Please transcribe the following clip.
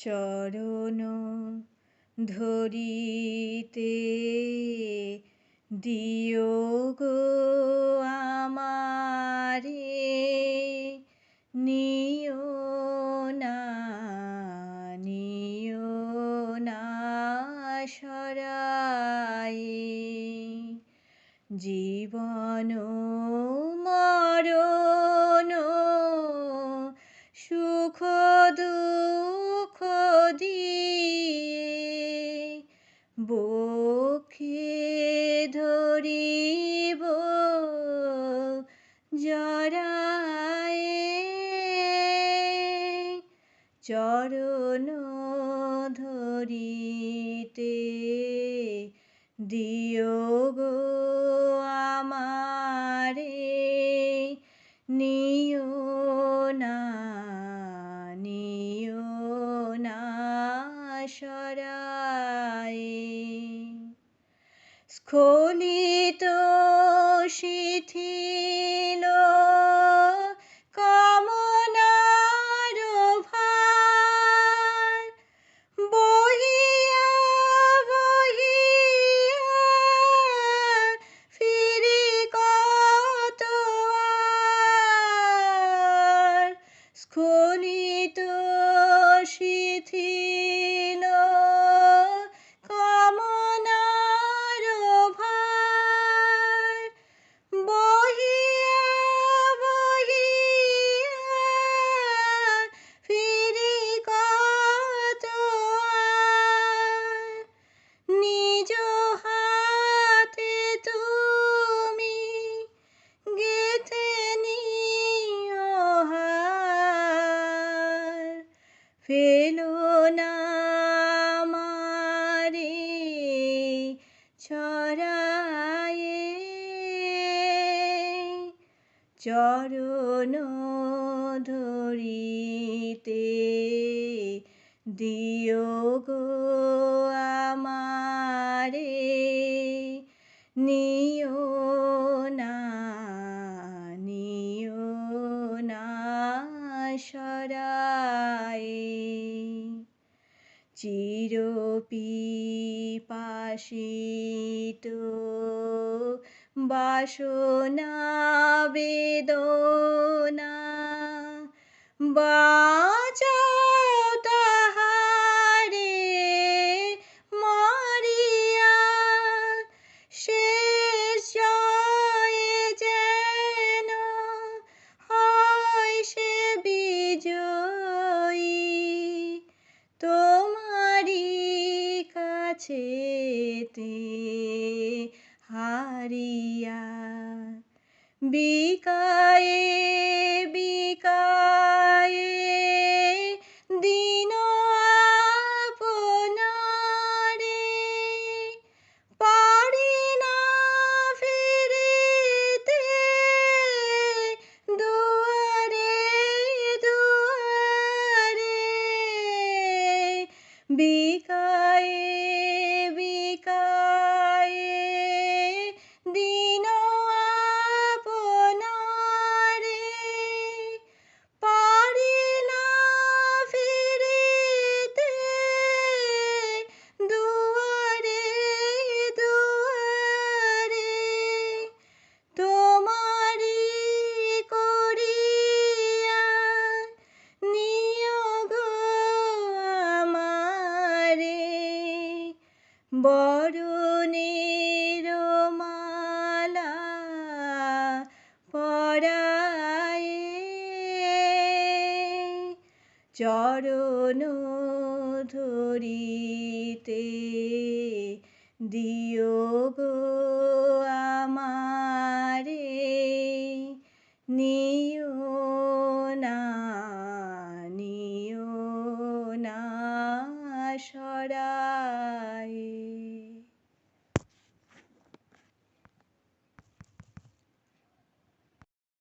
চরণ ধরিতে দিও গো আমারে নিও না নিও না সরায়ে। জীবন ধরিব জরায়ে চরণ ধরিতে দিও গো school চরণ ধরিতে দিও গো আমারে নিও না নিও না সরায়ে। চিরপিপাসিত বাসনা বেদনা বাঁচাও তাহারে মারিয়া শেষ জয়ে যেন হয় সে বিজয়ী। তোমারি কাছেতে হারিয়া। বিকায়ে বিকায়ে দিন আপনারে। পারি না ফিরিতে দুয়ারে দুয়ারে। বিকায়ে চরণ ধরিতে দিও গো আমারে নিও না নিও না সরায়ে।